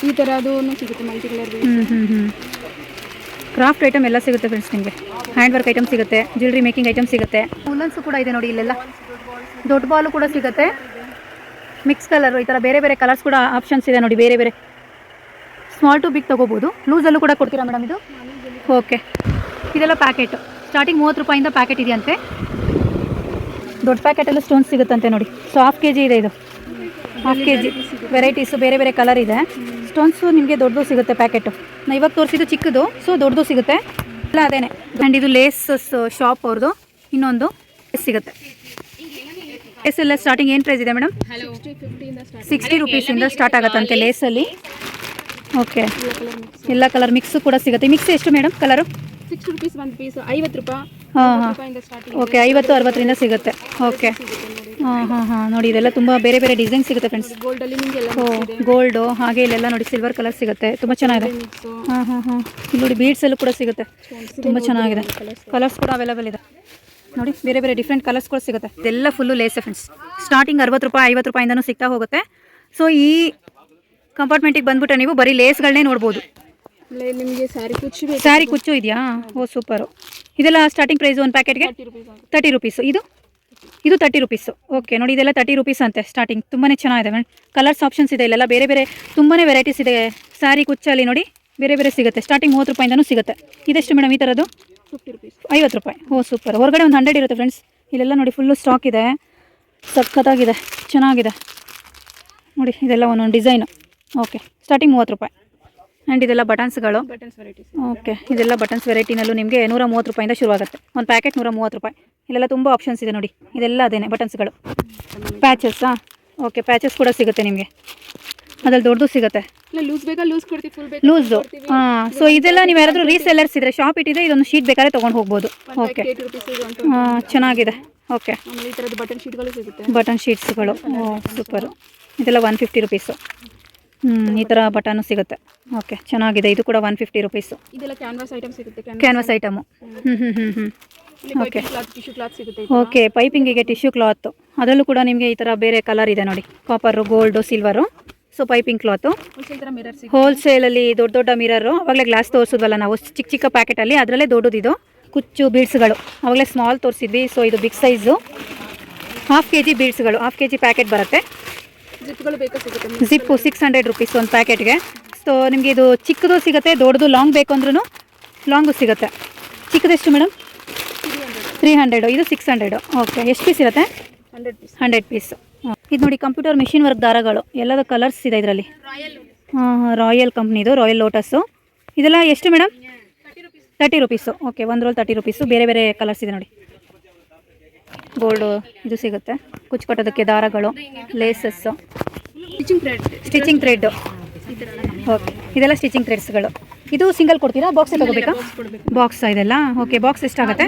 ಈ ಥರ ಅದು ಸಿಗುತ್ತೆ ಮಲ್ಟಿ ಕಲರ್ ಹ್ಞೂ ಹ್ಞೂ ಹ್ಞೂ ಕ್ರಾಫ್ಟ್ ಐಟಮ್ ಎಲ್ಲ ಸಿಗುತ್ತೆ ಫ್ರೆಂಡ್ಸ್ ನಿಮಗೆ. ಹ್ಯಾಂಡ್ ವರ್ಕ್ ಐಟಮ್ ಸಿಗುತ್ತೆ ಜ್ಯುವೆಲ್ರಿ ಮೇಕಿಂಗ್ ಐಟಮ್ ಸಿಗುತ್ತೆ. ಉಲ್ಲನ್ಸು ಕೂಡ ಇದೆ ನೋಡಿ ಇಲ್ಲೆಲ್ಲ. ದೊಡ್ಡ ಬಾಲು ಕೂಡ ಸಿಗುತ್ತೆ. ಮಿಕ್ಸ್ ಕಲರು ಈ ಥರ ಬೇರೆ ಬೇರೆ ಕಲರ್ಸ್ ಕೂಡ ಆಪ್ಷನ್ಸ್ ಇದೆ ನೋಡಿ, ಬೇರೆ ಬೇರೆ. ಸ್ಮಾಲ್ ಟು ಬಿಗ್ ತೊಗೋಬೋದು. ಲೂಸಲ್ಲೂ ಕೂಡ ಕೊಡ್ತೀರಾ ಮೇಡಮ್ ಇದು? ಓಕೆ ಇದೆಲ್ಲ ಪ್ಯಾಕೆಟ್ ಸ್ಟಾರ್ಟಿಂಗ್ ಮೂವತ್ತು ರೂಪಾಯಿಂದ ಪ್ಯಾಕೆಟ್ ಇದೆಯಂತೆ. ದೊಡ್ಡ ಪ್ಯಾಕೆಟಲ್ಲೂ ಸ್ಟೋನ್ಸ್ ಸಿಗುತ್ತಂತೆ ನೋಡಿ. ಸೊ ಹಾಫ್ ಕೆ ಜಿ ಇದೆ ಇದು. ಹಾಫ್ ಕೆ ಜಿ ವೆರೈಟೀಸು ಬೇರೆ ಬೇರೆ ಕಲರ್ ಇದೆ. ಸ್ಟೋನ್ಸು ನಿಮಗೆ ದೊಡ್ಡದು ಸಿಗುತ್ತೆ ಪ್ಯಾಕೆಟು ನಾ ಇವಾಗ ತೋರಿಸಿದ್ದು ಚಿಕ್ಕದು ಸೊ ದೊಡ್ಡದು ಸಿಗುತ್ತೆ. ಇಲ್ಲ, ಅದೇನೆ. ಆ್ಯಂಡ್ ಇದು ಲೇಸಸ್ ಶಾಪ್ ಅವ್ರದ್ದು ಇನ್ನೊಂದು ಸಿಗುತ್ತೆ. ಲೇಸ್ ಎಲ್ಲ ಸ್ಟಾರ್ಟಿಂಗ್ ಏನು ಪ್ರೈಸ್ ಇದೆ ಮೇಡಮ್ ಸಿಕ್ಸ್ಟಿ ಸಿಕ್ಸ್ಟಿ ರುಪೀಸಿಂದ ಸ್ಟಾರ್ಟ್ ಆಗುತ್ತಂತೆ ಲೇಸಲ್ಲಿ ಓಕೆ ಎಲ್ಲ ಕಲರ್ ಮಿಕ್ಸ್ ಕೂಡ ಸಿಗುತ್ತೆ. ಮಿಕ್ಸ್ ಎಷ್ಟು ಮೇಡಮ್ ಕಲರು ಸಿಕ್ಸ್ ರುಪೀಸ್ ಒಂದು ಪೀಸ್ ಐವತ್ತು ರೂಪಾಯಿ. ಹಾಂ ಹಾಂ. ಓಕೆ ಐವತ್ತು ಅರವತ್ತರಿಂದ ಸಿಗುತ್ತೆ. ಓಕೆ ಹಾಂ ಹಾಂ ಹಾಂ. ನೋಡಿ ಇದೆಲ್ಲ ತುಂಬ ಬೇರೆ ಬೇರೆ ಡಿಸೈನ್ ಸಿಗುತ್ತೆ ಫ್ರೆಂಡ್ಸ್ ಗೋಲ್ಡಲ್ಲಿ ಓ ಗೋಲ್ಡು ಹಾಗೆ ಇಲ್ಲೆಲ್ಲ ನೋಡಿ ಸಿಲ್ವರ್ ಕಲರ್ ಸಿಗುತ್ತೆ. ತುಂಬ ಚೆನ್ನಾಗಿದೆ. ಹಾಂ ಹಾಂ ಹಾಂ. ಇಲ್ಲಿ ನೋಡಿ ಬೀಡ್ಸಲ್ಲೂ ಕೂಡ ಸಿಗುತ್ತೆ. ತುಂಬ ಚೆನ್ನಾಗಿದೆ. ಕಲರ್ಸ್ ಕೂಡ ಅವೈಲೇಬಲ್ ಇದೆ. ನೋಡಿ ಬೇರೆ ಬೇರೆ ಡಿಫ್ರೆಂಟ್ ಕಲರ್ಸ್ಗಳು ಸಿಗುತ್ತೆ. ಇದೆಲ್ಲ ಫುಲ್ಲು ಲೇಸ್ ಫ್ರೆಂಡ್ಸ್ ಸ್ಟಾರ್ಟಿಂಗ್ ಅರವತ್ತು ರೂಪಾಯಿ ಐವತ್ತು ರೂಪಾಯಿಂದನೂ ಸಿಗ್ತಾ ಹೋಗುತ್ತೆ. ಸೊ ಈ ಕಂಪಾರ್ಟ್ಮೆಂಟಿಗೆ ಬಂದ್ಬಿಟ್ಟು ನೀವು ಬರೀ ಲೇಸ್ಗಳನ್ನೇ ನೋಡ್ಬೋದು. ನಿಮಗೆ ಸ್ಯಾರಿ ಕುಚ್ಚು ಸ್ಯಾರಿ ಕುಚ್ಚು ಇದೆಯಾ? ಓ ಸೂಪರು ಇದೆಲ್ಲ ಸ್ಟಾರ್ಟಿಂಗ್ ಪ್ರೈಸ್ ಒಂದು ಪ್ಯಾಕೆಟ್ಗೆ ತರ್ಟಿ ರುಪೀಸ್ ಆಗುತ್ತೆ. ತರ್ಟಿ ರುಪೀಸು ಇದು? ಇದು ತರ್ಟಿ ರುಪೀಸು ಓಕೆ ನೋಡಿ ಇದೆಲ್ಲ ತರ್ಟಿ ರುಪೀಸ್ ಅಂತೆ ಸ್ಟಾರ್ಟಿಂಗ್ ತುಂಬಾ ಚೆನ್ನಾಗಿದೆ ಮೇಡಮ್. ಕಲರ್ಸ್ ಆಪ್ಷನ್ಸ್ ಇದೆ ಇಲ್ಲೆಲ್ಲ. ಬೇರೆ ಬೇರೆ ತುಂಬಾ ವೆರೈಟೀಸ್ ಇದೆ. ಸ್ಯಾರಿ ಕುಚ್ಚಲ್ಲಿ ನೋಡಿ ಬೇರೆ ಬೇರೆ ಸಿಗುತ್ತೆ. ಸ್ಟಾರ್ಟಿಂಗ್ ಮೂವತ್ತು ರೂಪಾಯಿಂದನೂ ಸಿಗುತ್ತೆ. ಇದೆಷ್ಟು ಮೇಡಮ್ ಈ ಥರದ್ದು ಫಿಫ್ಟಿ ರುಪೀಸ್ ಐವತ್ತು ರೂಪಾಯಿ. ಓ ಸೂಪರ್ ಹೊರಗಡೆ ಒಂದು ಹಂಡ್ರೆಡ್ ಇರುತ್ತೆ ಫ್ರೆಂಡ್ಸ್ ಇಲ್ಲೆಲ್ಲ ನೋಡಿ ಫುಲ್ಲು ಸ್ಟಾಕ್ ಇದೆ. ಸಖತ್ತಾಗಿದೆ. ಚೆನ್ನಾಗಿದೆ. ನೋಡಿ ಇದೆಲ್ಲ ಒಂದೊಂದು ಡಿಸೈನು ಓಕೆ ಸ್ಟಾರ್ಟಿಂಗ್ ಮೂವತ್ತು ರೂಪಾಯಿ. ಆ್ಯಂಡ್ ಇದೆಲ್ಲ ಬಟನ್ಸ್ಗಳು ಬಟನ್ಸ್ ವೆರೈಟೀಸ್ ಓಕೆ ಇದೆಲ್ಲ ಬಟನ್ಸ್ ವೆರೈಟಿನಲ್ಲೂ ನಿಮಗೆ ನೂರ ಮೂವತ್ತು ರೂಪಾಯಿಂದ ಶುರುವಾಗುತ್ತೆ. ಒಂದು ಪ್ಯಾಕೆಟ್ ನೂರ ಮೂವತ್ತು ರೂಪಾಯಿ. ಇಲ್ಲೆಲ್ಲ ತುಂಬ ಆಪ್ಷನ್ಸ್ ಇದೆ ನೋಡಿ. ಇದೆಲ್ಲ ಅದೇನೆ ಬಟನ್ಸ್ಗಳು ಪ್ಯಾಚಸ್ಸಾ ಓಕೆ ಪ್ಯಾಚಸ್ ಕೂಡ ಸಿಗುತ್ತೆ ನಿಮಗೆ. ಅದ್ರಲ್ಲಿ ದೊಡ್ಡದು ಸಿಗುತ್ತೆ. ಲೂಸ್ ಬೇಕಾ? ಲೂಸ್ ಕೊಡ್ತೀವಿ ಫುಲ್ ಬೇಕಾ? ಲೂಸು ಹಾಂ ಸೊ ಇದೆಲ್ಲ ನೀವು ಯಾರಾದರೂ ರೀಸೆಲ್ಲರ್ಸ್ ಇದ್ರೆ ಶಾಪ್ ಇಟ್ಟಿದೆ ಇದೊಂದು ಶೀಟ್ ಬೇಕಾದ್ರೆ ತೊಗೊಂಡು ಹೋಗ್ಬೋದು. ಓಕೆ ಹಾಂ ಚೆನ್ನಾಗಿದೆ. ಓಕೆ ಈ ಬಟನ್ ಶೀಟ್ಗಳು ಸಿಗುತ್ತೆ. ಬಟನ್ ಶೀಟ್ಸ್ಗಳು ಓ ಸೂಪರು ಇದೆಲ್ಲ ಒನ್ ಫಿಫ್ಟಿ ರುಪೀಸು ಹ್ಞೂ ಈ ಥರ ಬಟನು ಸಿಗುತ್ತೆ. ಓಕೆ ಚೆನ್ನಾಗಿದೆ. ಇದು ಕೂಡ ಒನ್ ಫಿಫ್ಟಿ ರುಪೀಸು ಇದೆಲ್ಲ ಕ್ಯಾನ್ವಾಸ್ ಐಟಮ್ ಸಿಗುತ್ತೆ ಕ್ಯಾನ್ವಾಸ್ ಐಟಮು ಹ್ಞೂ ಹ್ಞೂ ಹ್ಞೂ ಹ್ಞೂ ಓಕೆ ಕ್ಲಾತ್ ಟಿಶ್ಯೂ ಕ್ಲಾತ್ ಸಿಗುತ್ತೆ ಓಕೆ ಪೈಪಿಂಗಿಗೆ ಟಿಶ್ಯೂ ಕ್ಲಾತ್ ಅದರಲ್ಲೂ ಕೂಡ ನಿಮಗೆ ಈ ಥರ ಬೇರೆ ಕಲರ್ ಇದೆ ನೋಡಿ. Copper gold silver so piping cloth ಹೋಲ್ಸೇಲಲ್ಲಿ ದೊಡ್ಡ ದೊಡ್ಡ ಮಿರರು ಅವಾಗಲೇ ಗ್ಲಾಸ್ ತೋರಿಸಿದ್ವಲ್ಲ ನಾವು ಚಿಕ್ಕ ಚಿಕ್ಕ ಪ್ಯಾಕೆಟಲ್ಲಿ ಅದರಲ್ಲೇ ದೊಡ್ಡದಿದು ಕುಚ್ಚು ಬೀಡ್ಸ್ಗಳು ಅವಾಗಲೇ ಸ್ಮಾಲ್ ತೋರಿಸಿದ್ವಿ ಸೊ ಇದು big size half K G ಬೀಡ್ಸ್ಗಳು half K G packet ಬರುತ್ತೆ. ಜಿಪ್ಗಳು ಬೇಕಾ ಸಿಗುತ್ತೆ ಜಿಪ್ಪು ಸಿಕ್ಸ್ ಹಂಡ್ರೆಡ್ ರುಪೀಸ್ ಒಂದು ಪ್ಯಾಕೆಟ್ಗೆ ಸೊ ನಿಮಗೆ ಇದು ಚಿಕ್ಕದು ಸಿಗುತ್ತೆ ದೊಡ್ಡದು ಲಾಂಗ್ ಬೇಕು ಅಂದ್ರೂ ಲಾಂಗು ಸಿಗುತ್ತೆ. ಚಿಕ್ಕದೆಷ್ಟು ಮೇಡಮ್ ತ್ರೀ ಹಂಡ್ರೆಡು ಇದು ಸಿಕ್ಸ್ ಹಂಡ್ರೆಡು ಓಕೆ ಎಷ್ಟು ಪೀಸ್ ಇರುತ್ತೆ? ಹಂಡ್ರೆಡ್ ಪೀಸ್ ಹಂಡ್ರೆಡ್ ಪೀಸ್ ಇದು ನೋಡಿ ಕಂಪ್ಯೂಟರ್ ಮಿಷಿನ್ ವರ್ಕ್ ದಾರಗಳು. ಎಲ್ಲದ ಕಲರ್ಸ್ ಇದೆ ಇದರಲ್ಲಿ. ಹಾಂ ರಾಯಲ್ ಕಂಪ್ನಿದು ರಾಯಲ್ ಲೋಟಸ್ಸು ಇದೆಲ್ಲ ಎಷ್ಟು ಮೇಡಮ್ ತರ್ಟಿ ರುಪೀಸು ಓಕೆ ಒಂದು ರೋಲ್ ತರ್ಟಿ ರುಪೀಸು ಬೇರೆ ಬೇರೆ ಕಲರ್ಸ್ ಇದೆ ನೋಡಿ. ಗೋಲ್ಡು ಇದು ಸಿಗುತ್ತೆ. ಕುಚ್ಚು ಕಟ್ಟೋದಕ್ಕೆ ದಾರಗಳು laces stitching thread stitching thread okay ಇದೆಲ್ಲ ಸ್ಟಿಚಿಂಗ್ ಥ್ರೆಡ್ಸ್ಗಳು ಇದು ಸಿಂಗಲ್ ಕೊಡ್ತೀರಾ? ಬಾಕ್ಸ್ ತಗೋಬೇಕಾ? ಬಾಕ್ಸ್ ಇದೆಲ್ಲ? ಓಕೆ ಬಾಕ್ಸ್ ಎಷ್ಟಾಗುತ್ತೆ?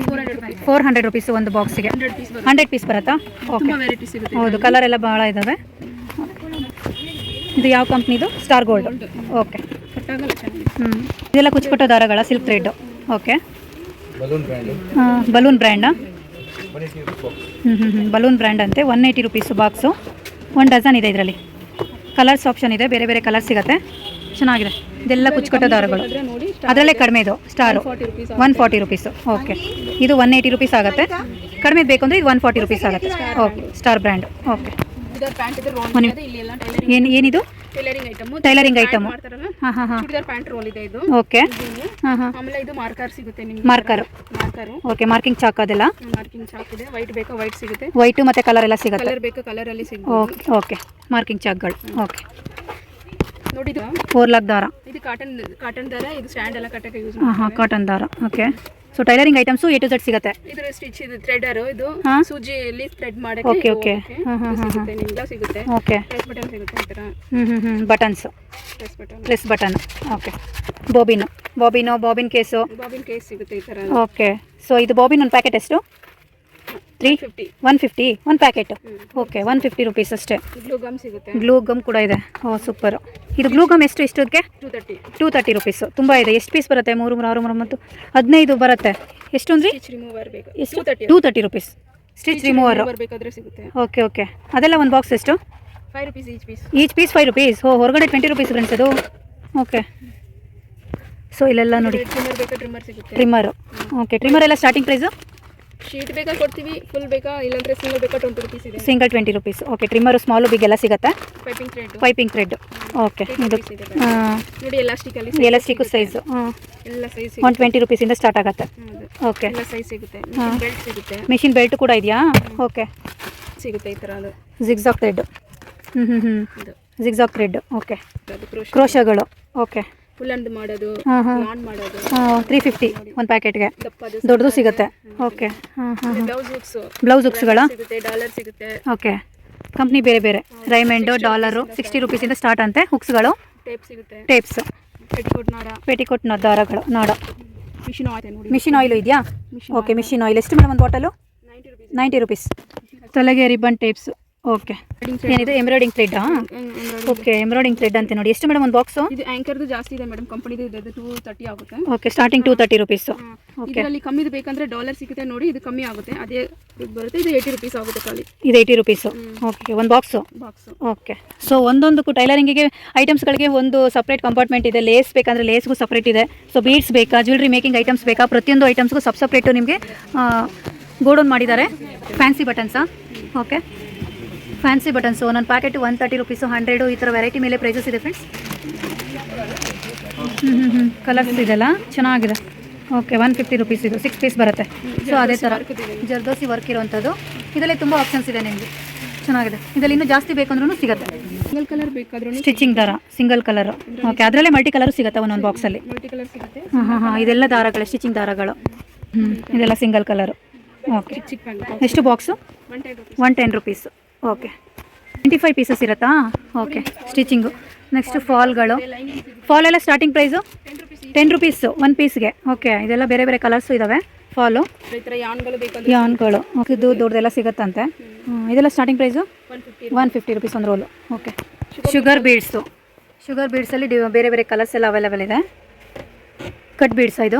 ಫೋರ್ ಹಂಡ್ರೆಡ್ ರುಪೀಸ್ ಒಂದು ಬಾಕ್ಸಿಗೆ ಹಂಡ್ರೆಡ್ ಪೀಸ್ ಬರುತ್ತೆ. ಪೀಸ್ ಬರುತ್ತಾ? ಓಕೆ ತುಂಬ ವೆರೈಟಿ ಸಿಗುತ್ತೆ. ಹೌದು ಕಲರ್ ಎಲ್ಲ ಭಾಳ ಇದಾವೆ. ಇದು ಯಾವ ಕಂಪ್ನಿದು? ಸ್ಟಾರ್ ಗೋಲ್ಡ್ ಓಕೆ ಹ್ಞೂ ಇದೆಲ್ಲ ಕುಚ್ಚುಕಟ್ಟೋ ದಾರಗಳ silk thread okay balloon brand ಹ್ಞೂ ಹ್ಞೂ ಹ್ಞೂ ಬಲೂನ್ ಬ್ರ್ಯಾಂಡ್ ಅಂತೆ. One eighty rupees box one dozen ಇದೆ ಇದರಲ್ಲಿ. ಕಲರ್ಸ್ ಆಪ್ಷನ್ ಇದೆ. ಬೇರೆ ಬೇರೆ ಕಲರ್ ಸಿಗುತ್ತೆ. ಚೆನ್ನಾಗಿದೆ. ಇದೆಲ್ಲ ಕುಚ್ಚುಕಟ್ಟೋ ದಾರಗಳು ಅದರಲ್ಲೇ ಕಡಿಮೆ ಇದು star. One forty rupees okay ಇದು ಒನ್ ಏಯ್ಟಿ ರುಪೀಸ್ ಆಗುತ್ತೆ. ಕಡಿಮೆ ಬೇಕು ಅಂದರೆ ಇದು ಒನ್ ಫಾರ್ಟಿ ರುಪೀಸ್ ಆಗುತ್ತೆ. ಓಕೆ ಸ್ಟಾರ್ ಬ್ರ್ಯಾಂಡ್ ಓಕೆ ಏನು ಏನಿದು? ಟೈಲರಿಂಗ್ ಐಟಮ್ ಹಾಂ ಹಾಂ ಹಾಂ. ಪ್ಯಾಂಟ್ ರೋಲ್ ಇದೆ ಇದು. ಓಕೆ ಹಾಂ ಹಾಂ. ಆಮೇಲೆ ಇದು ಮಾರ್ಕರ್ ಸಿಗುತ್ತೆ ನಿಮ್ಗೆ. Marker marker okay marking chalk ಅದೆಲ್ಲ? ಮಾರ್ಕಿಂಗ್ ಚಾಕ್ ಇದೆ. ವೈಟ್ ಬೇಕಾ? ವೈಟ್ ಸಿಗುತ್ತೆ. ವೈಟು ಮತ್ತು ಕಲರ್ ಎಲ್ಲ ಸಿಗುತ್ತೆ. ಕಲರ್ ಬೇಕಾ? ಕಲರ್ ಅಲ್ಲಿ ಸಿಗುತ್ತೆ ಓಕೆ ಓಕೆ ಮಾರ್ಕಿಂಗ್ ಚಾಕ್ಗಳು ಓಕೆ ನೋಡಿ ಇದು. ಫೋರ್ ಲಾಕ್ ದಾರ. ಇದು ಕಾಟನ್ ಕಾಟನ್ ದಾರ ಇದು ಸ್ಟ್ಯಾಂಡ್ ಎಲ್ಲ ಕಟ್ಟಕ್ಕೆ ಯೂಸ್ ಹಾಂ ಹಾಂ ಕಾಟನ್ ದಾರ. Okay so tailoring items A to Z ಸಿಗುತ್ತೆ. ಇದರ ಸ್ಟಿಚ್ ಇದು ಥ್ರೆಡರ್ ಇದು? ಸೂಜಿಯಲ್ಲಿ ಥ್ರೆಡ್ ಮಾಡಕ್ಕೆ ಓಕೆ ಓಕೆ ಹಾ, ಹಾ, ಸಿಗುತ್ತೆ ಓಕೆ ಪ್ರೆಸ್ ಬಟನ್ ಸಿಗುತ್ತೆ ಈ ಥರ ಹ್ಞೂ ಹ್ಞೂ ಹ್ಞೂ buttons press button press button okay bobbin bobbin bobbin case bobbin case ಸಿಗುತ್ತೆ ಈ ಥರ. ಓಕೆ ಸೊ ಇದು ಬಾಬಿನ್ ಒಂದು ಪ್ಯಾಕೆಟ್ ಎಷ್ಟು? ತ್ರೀ ಫಿಫ್ಟಿ ಒನ್ ಫಿಫ್ಟಿ ಒಂದು packet okay one fifty rupees ಅಷ್ಟೇ. ಗ್ಲೂ ಗಮ್ ಸಿಗುತ್ತೆ. ಗ್ಲೂ ಗಮ್ ಕೂಡ ಇದೆ. ಓ ಸೂಪರ್ ಇದು ಗ್ಲೂ ಗಮ್ ಎಷ್ಟು ಇಷ್ಟಕ್ಕೆ two thirty two thirty rupees ತುಂಬ ಇದೆ. ಎಷ್ಟು ಪೀಸ್ ಬರುತ್ತೆ? ಮೂರು ಮೂರು ಆರು ಮೂರು ಮತ್ತು ಹದಿನೈದು ಬರುತ್ತೆ. ಎಷ್ಟು ಅಂದ್ರಿ? ರಿಮೂವರ್ ಬೇಕು. ಎಷ್ಟು? Two thirty two thirty rupees stitch remover ಬೇಕಾದ್ರೆ ಸಿಗುತ್ತೆ. ಓಕೆ ಓಕೆ ಅದೆಲ್ಲ ಒಂದು ಬಾಕ್ಸ್ ಎಷ್ಟು? Five rupees each piece each piece five rupees ಓ ಹೊರಗಡೆ ಟ್ವೆಂಟಿ ರುಪೀಸ್ ಫ್ರೆಂಡ್ಸ್ ಅದು. ಓಕೆ ಸೊ ಇಲ್ಲೆಲ್ಲ ನೋಡಿ. ಟ್ರಿಮ್ಮರ್ ಟ್ರಿಮ್ಮರು ಓಕೆ ಟ್ರಿಮ್ಮರ್ ಎಲ್ಲ ಸ್ಟಾರ್ಟಿಂಗ್ ಪ್ರೈಸು ಶೀಟ್ ಬೇಕಾ ಕೊಡ್ತೀವಿ? ಫುಲ್ ಬೇಕಾ? ಇಲ್ಲಾಂದ್ರೆ ಸಿಂಗಲ್ ಬೇಕಾ ಟ್ವೆಂಟಿ ರುಪೀಸ್ ಇದೆ. Single twenty rupees okay trimmer small big ಎಲ್ಲ ಸಿಗುತ್ತೆ piping thread piping thread okay ಇದು ನೋಡಿ ಎಲಾಸ್ಟಿಕ್ ಅಲ್ಲಿ ಎಲಾಸ್ಟಿಕ್ಕು ಸೈಜು ಹಾಂ. ಎಲ್ಲ ಸೈಜ್ ಒನ್ ಟ್ವೆಂಟಿ ರುಪೀಸಿಂದ ಸ್ಟಾರ್ಟ್ ಆಗುತ್ತೆ. ಓಕೆ ಎಲ್ಲ ಸೈಜ್ ಸಿಗುತ್ತೆ. ಬೆಲ್ಟ್ ಸಿಗುತ್ತೆ. ಮಿಷಿನ್ ಬೆಲ್ಟ್ ಕೂಡ ಇದೆಯಾ? ಓಕೆ ಸಿಗುತ್ತೆ ಈ ಥರ ಅದು ಜಿಗ್ಸಾಕ್ ಥ್ರೆಡ್ ಹ್ಞೂ ಹ್ಞೂ ಹ್ಞೂ ಇದು ಜಿಗ್ಸಾಕ್ ಥ್ರೆಡ್ ಓಕೆ ಕ್ರೋಶಗಳು. ಓಕೆ ಅಂಡ್ ಮಾಡೋದು ಆನ್ ಮಾಡೋದು. ತ್ರೀ ಫಿಫ್ಟಿ ಒಂದು ಪ್ಯಾಕೆಟ್ಗೆ ದೊಡ್ಡದು ಸಿಗುತ್ತೆ. ಓಕೆ ಹಾಂ ಹಾಂ ಬ್ಲೌಸ್ ಹುಕ್ಸ್ ಬ್ಲೌಸ್ ಹುಕ್ಸ್ಗಳ ಸಿಗುತ್ತೆ ಡಾಲರ್ ಸಿಗುತ್ತೆ. ಓಕೆ ಕಂಪ್ನಿ ಬೇರೆ ಬೇರೆ. ರೈಮಂಡು ಡಾಲರು ಸಿಕ್ಸ್ಟಿ ರುಪೀಸಿಂದ ಸ್ಟಾರ್ಟ್ ಅಂತೆ. ಹುಕ್ಸ್ಗಳು ಟೇಪ್ ಸಿಗುತ್ತೆ. ಟೇಪ್ಸ್ ಪೆಟಿಕೋಟ್ ನಾಡ. ಪೇಟಿಕೋಟ್ ದಾರಗಳು ನಾಡ. ಮಿಷಿನ್ ಆಯಿಲ್ ಮಿಷಿನ್ ಆಯಿಲ್ ಇದೆಯಾ? ಓಕೆ ಮಿಷಿನ್ ಆಯಿಲ್ ಎಷ್ಟು ಮೇಡಮ್ ಒಂದು ಬಾಟಲು ನೈಂಟಿ ರುಪೀಸ್ ತಲೆಗೆ ರಿಬ್ಬನ್ ಟೇಪ್ಸ್ ಓಕೆ. ಏನಿದೆ? Embroidery thread okay embroidery thread ಅಂತ ನೋಡಿ. ಎಷ್ಟು ಮೇಡಮ್ ಒಂದು ಬಾಕ್ಸು ಇದು ಆಂಕರ್ದು ಜಾಸ್ತಿ ಇದೆ ಮೇಡಮ್ ಕಂಪನಿದು ಇದೆ ಟೂ ತರ್ಟಿ ಆಗುತ್ತೆ. Okay starting two thirty rupees okay. ಅಲ್ಲಿ ಕಮ್ಮಿದು ಬೇಕಂದ್ರೆ ಡಾಲರ್ ಸಿಗುತ್ತೆ ನೋಡಿ ಇದು ಕಮ್ಮಿ ಆಗುತ್ತೆ. ಅದೇ ಬರುತ್ತೆ ಇದು ಏಯ್ಟಿ ರುಪೀಸ್ ಆಗುತ್ತೆ ಖಾಲಿ. ಇದು ಏಯ್ಟಿ ರುಪೀಸು ಓಕೆ ಒಂದು ಬಾಕ್ಸು ಬಾಕ್ಸು ಓಕೆ. ಸೊ ಒಂದೊಂದಕ್ಕೂ ಟೈಲರಿಂಗಿಗೆ ಐಟಮ್ಸ್ಗಳಿಗೆ ಒಂದು ಸಪ್ರೇಟ್ ಕಂಪಾರ್ಟ್ಮೆಂಟ್ ಇದೆ. ಲೇಸ್ ಬೇಕಂದರೆ ಲೇಸ್ಗೂ ಸಪ್ರೇಟ್ ಇದೆ. ಸೊ ಬೀಡ್ಸ್ ಬೇಕಾ? ಜ್ಯುವೆಲ್ರಿ ಮೇಕಿಂಗ್ ಐಟಮ್ಸ್ ಬೇಕಾ? ಪ್ರತಿಯೊಂದು ಐಟಮ್ಸ್ಗೂ ಸಪ್ ಸಪ್ರೇಟು ನಿಮಗೆ ಗೋಡೌನ್ ಮಾಡಿದ್ದಾರೆ. ಫ್ಯಾನ್ಸಿ ಬಟನ್ಸಾ ಓಕೆ. ಫ್ಯಾನ್ಸಿ ಬಟನ್ಸ್ ಒಂದೊಂದು packet one thirty rupees hundred ಈ ಥರ ವೆರೈಟಿ ಮೇಲೆ ಪ್ರೈಸಸ್ ಇದೆ ಫ್ರೆಂಡ್ಸ್ ಹ್ಞೂ ಹ್ಞೂ ಹ್ಞೂ ಕಲರ್ಸ್ ಇದೆಲ್ಲ ಚೆನ್ನಾಗಿದೆ. ಓಕೆ ಒನ್ ಫಿಫ್ಟಿ ರುಪೀಸ್ ಇದು. ಸಿಕ್ಸ್ ಪೀಸ್ ಬರುತ್ತೆ. ಸೊ ಅದೇ ಥರ ಜರ್ದೋಸಿ ವರ್ಕ್ ಇರುವಂಥದ್ದು ಇದರಲ್ಲಿ ತುಂಬ ಆಪ್ಷನ್ಸ್ ಇದೆ ನಿಮಗೆ. ಚೆನ್ನಾಗಿದೆ. ಇದರಲ್ಲಿ ಇನ್ನೂ ಜಾಸ್ತಿ ಬೇಕಂದ್ರೂ ಸಿಗುತ್ತೆ. ಸಿಂಗಲ್ ಕಲರ್ ಬೇಕಾದ್ರೂ ಸ್ಟಿಚಿಂಗ್ ದಾರ ಸಿಂಗಲ್ ಕಲರ್ ಓಕೆ ಅದರಲ್ಲೇ ಮಲ್ಟಿ ಕಲರ್ ಸಿಗುತ್ತೆ ಒಂದೊಂದು ಬಾಕ್ಸಲ್ಲಿ ಮಲ್ಟಿ ಕಲರ್ ಸಿಗುತ್ತೆ. ಹಾಂ ಹಾಂ ಹಾಂ. ಇದೆಲ್ಲ ದಾರಗಳು ಸ್ಟಿಚಿಂಗ್ ದಾರಗಳು. ಹ್ಞೂ ಇದೆಲ್ಲ ಸಿಂಗಲ್ ಕಲರು ಓಕೆ ಎಷ್ಟು box one ten rupees okay. Twenty five pieces ಇರುತ್ತಾ? ಓಕೆ. ಸ್ಟಿಚಿಂಗು ನೆಕ್ಸ್ಟ್ ಫಾಲ್ಗಳು ಫಾಲ್ ಎಲ್ಲ starting price ten rupees one ಪೀಸ್ಗೆ okay ಇದೆಲ್ಲ ಬೇರೆ ಬೇರೆ ಕಲರ್ಸು ಇದ್ದಾವೆ ಫಾಲು ಯಾನ್ಗಳು ಓಕೆ ಇದು ದೊಡ್ಡದೆಲ್ಲ ಸಿಗುತ್ತಂತೆ. ಇದೆಲ್ಲ starting price one fifty rupees ಒಂದು roll okay sugar beads sugar ಬೀಡ್ಸಲ್ಲಿ ಡಿ ಬೇರೆ ಬೇರೆ ಕಲರ್ಸ್ ಎಲ್ಲ ಅವೈಲೇಬಲ್ ಇದೆ. ಕಟ್ ಬೀಡ್ಸ್ ಇದು?